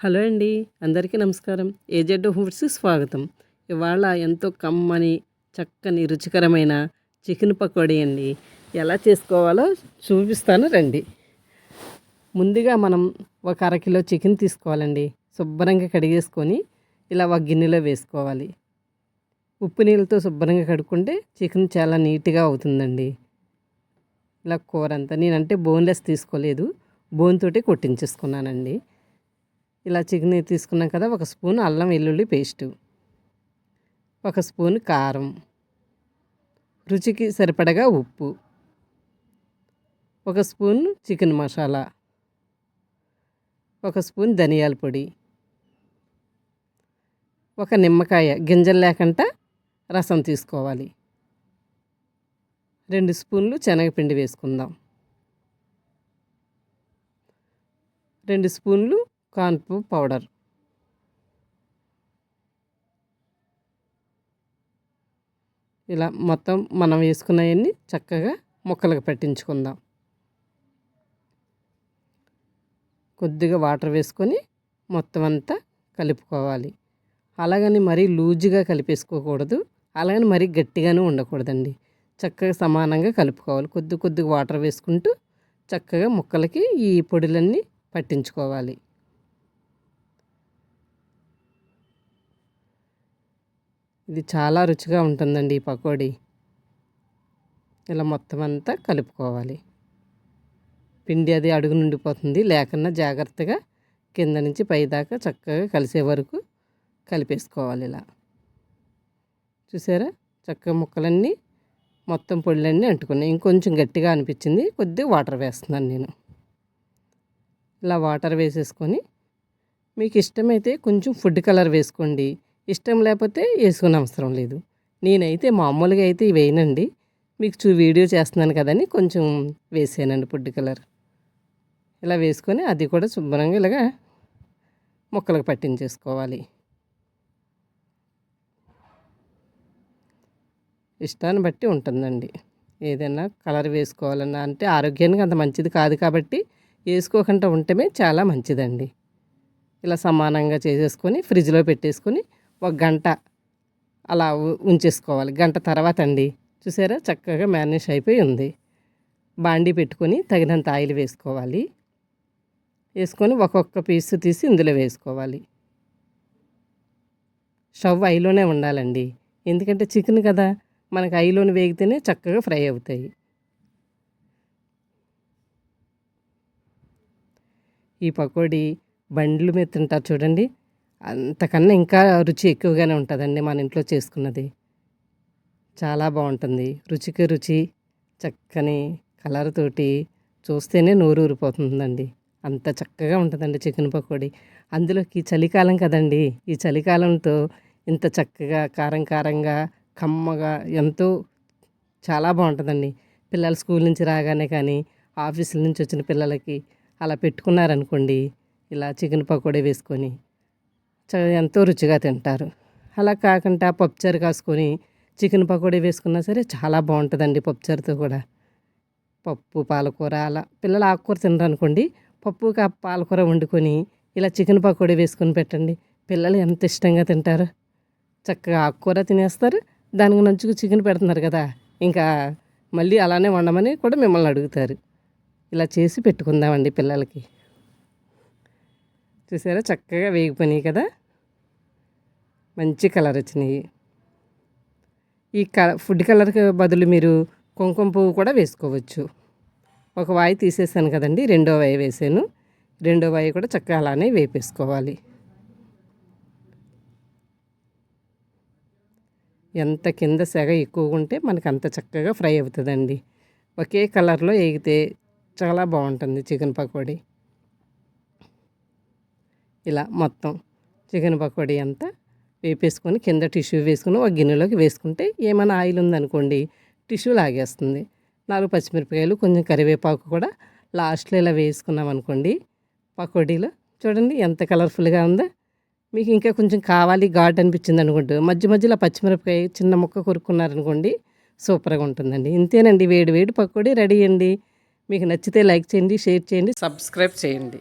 Hello అండి అందరికీ నమస్కారం. ఏజెడ్ ఫుడ్స్ స్వాగతం. ఇవాళ ఎంతో కమ్మని చక్కని రుచికరమైన చికెన్ పకోడీ అండి. ఎలా చేసుకోవాలో చూపిస్తాను రండి. ముందుగా మనం ఒక అరకిలో చికెన్ తీసుకోవాలండి. శుభ్రంగా కడిగేసుకొని ఇలా ఒక గిన్నెలో వేసుకోవాలి. ఉప్పు నీళ్ళతో శుభ్రంగా కడుక్కుంటే చికెన్ చాలా నీట్గా అవుతుందండి. ఇలా కూర అంతా నేనంటే బోన్లెస్ తీసుకోలేదు. బోన్తోటే కొట్టించేసుకున్నానండి. ఇలా చికెన్ తీసుకున్నాం కదా ఒక స్పూన్ అల్లం వెల్లుల్లి పేస్టు ఒక స్పూన్ కారం రుచికి సరిపడగా ఉప్పు ఒక స్పూన్ చికెన్ మసాలా ఒక స్పూన్ ధనియాల పొడి ఒక నిమ్మకాయ గింజలు లేకుండా రసం తీసుకోవాలి. రెండు స్పూన్లు శనగపిండి వేసుకుందాం. రెండు స్పూన్లు కాన్పు పౌడర్. ఇలా మొత్తం మనం వేసుకున్నవన్నీ చక్కగా ముక్కలకు పెట్టించుకుందాం. కొద్దిగా వాటర్ వేసుకొని మొత్తం అంతా కలుపుకోవాలి. అలాగని మరీ లూజుగా కలిపేసుకోకూడదు. అలాగని మరీ గట్టిగానే ఉండకూడదండి. చక్కగా సమానంగా కలుపుకోవాలి. కొద్ది కొద్దిగా వాటర్ వేసుకుంటూ చక్కగా ముక్కలకి ఈ పొడులన్నీ పట్టించుకోవాలి. ఇది చాలా రుచిగా ఉంటుందండి ఈ పకోడీ. ఇలా మొత్తం అంతా కలుపుకోవాలి. పిండి అది అడుగు నుండిపోతుంది. లేకుండా జాగ్రత్తగా కింద నుంచి పైదాకా చక్కగా కలిసే వరకు కలిపేసుకోవాలి ఇలా. చూసారా? చక్కగా ముక్కలన్నీ మొత్తం పొళ్ళన్నీ అంటుకున్నాయి. ఇంకొంచెం గట్టిగా అనిపించింది. కొద్దిగా వాటర్ వేస్తున్నాను నేను. ఇలా వాటర్ వేసేసుకొని మీకు ఇష్టమైతే కొంచెం ఫుడ్ కలర్ వేసుకోండి. ఇష్టం లేకపోతే వేసుకునే అవసరం లేదు. నేనైతే మామూలుగా అయితే వేయనండి. మీకు చూ వీడియో చేస్తున్నాను కదని కొంచెం వేసానండి ఫుడ్ కలర్. ఇలా వేసుకొని అది కూడా శుభ్రంగా ఇలాగా ముక్కలకు పట్టించేసుకోవాలి. ఇష్టాన్ని బట్టి ఉంటుందండి. ఏదైనా కలర్ వేసుకోవాలన్నా అంటే ఆరోగ్యానికి అంత మంచిది కాదు కాబట్టి వేసుకోకుండా ఉండటమే చాలా మంచిదండి. ఇలా సమానంగా చేసేసుకొని ఫ్రిడ్జ్లో పెట్టేసుకొని ఒక గంట అలా ఉంచేసుకోవాలి. గంట తర్వాత అండి. చూసారా? చక్కగా మేనేజ్ అయిపోయి ఉంది. బాండీ పెట్టుకొని తగినంత ఆయిల్ వేసుకోవాలి. వేసుకొని ఒక్కొక్క పీస్ తీసి ఇందులో వేసుకోవాలి. స్టవ్ ఐలోనే ఉండాలండి. ఎందుకంటే చికెన్ కదా మనకు ఐలోని వేగితేనే చక్కగా ఫ్రై అవుతాయి. ఈ పకోడీ బండ్లు మీద తింటారు చూడండి. అంతకన్నా ఇంకా రుచి ఎక్కువగానే ఉంటుందండి మన ఇంట్లో చేసుకున్నది. చాలా బాగుంటుంది. రుచికి రుచి చక్కని కలర్ తోటి చూస్తేనే నోరు ఊరిపోతుందండి. అంత చక్కగా ఉంటుందండి చికెన్ పకోడీ. అందులోకి చలికాలం కదండి. ఈ చలికాలంతో ఇంత చక్కగా కారం కారంగా కమ్మగా ఎంతో చాలా బాగుంటుందండి. పిల్లలు స్కూల్ నుంచి రాగానే కానీ ఆఫీసుల నుంచి వచ్చిన పిల్లలకి అలా పెట్టుకున్నారనుకోండి ఇలా చికెన్ పకోడీ వేసుకొని ఎంతో రుచిగా తింటారు. అలా కాకుండా పప్పుచారు కాసుకొని చికెన్ పకోడీ వేసుకున్నా సరే చాలా బాగుంటుందండి పప్పుచారుతో కూడా. పప్పు పాలకూర అలా పిల్లలు ఆకుకూర తినరు అనుకోండి పప్పు పాలకూర వండుకొని ఇలా చికెన్ పకోడీ వేసుకొని పెట్టండి. పిల్లలు ఎంత ఇష్టంగా తింటారు. చక్కగా ఆకుకూర తినేస్తారు. దానికి నంచుకు చికెన్ పెడుతున్నారు కదా ఇంకా మళ్ళీ అలానే వండమని కూడా మిమ్మల్ని అడుగుతారు. ఇలా చేసి పెట్టుకుందామండి పిల్లలకి. చూసారా? చక్కగా వేగిపోయినాయి కదా? మంచి కలర్ వచ్చినాయి. ఈ క ఫుడ్ కలర్కి బదులు మీరు కుంకుమ పువ్వు కూడా వేసుకోవచ్చు. ఒక వాయి తీసేసాను కదండి రెండో వాయి వేసాను. రెండో వాయి కూడా చక్కగా అలానే వేపేసుకోవాలి. ఎంత కింద సెగ ఎక్కువగా ఉంటే మనకు అంత చక్కగా ఫ్రై అవుతుందండి. ఒకే కలర్లో వేగితే చాలా బాగుంటుంది చికెన్ పకోడీ. ఇలా మొత్తం చికెన్ పకోడీ అంతా వేపేసుకొని కింద టిష్యూ వేసుకుని ఒక గిన్నెలోకి వేసుకుంటే ఏమైనా ఆయిల్ ఉందనుకోండి టిష్యూ లాగేస్తుంది. నాలుగు పచ్చిమిరపకాయలు కొంచెం కరివేపాకు కూడా లాస్ట్లో ఇలా వేసుకున్నాం అనుకోండి పకోడీలో చూడండి ఎంత కలర్ఫుల్గా ఉందో. మీకు ఇంకా కొంచెం కావాలి ఘాట్ అనిపించింది అనుకోండి మధ్య మధ్యలో పచ్చిమిరపకాయ చిన్న ముక్క కొరుక్కున్నారనుకోండి సూపర్గా ఉంటుందండి. ఇంతేనండి వేడి వేడి పకోడీ రెడీ అండి. మీకు నచ్చితే లైక్ చేయండి షేర్ చేయండి సబ్స్క్రైబ్ చేయండి.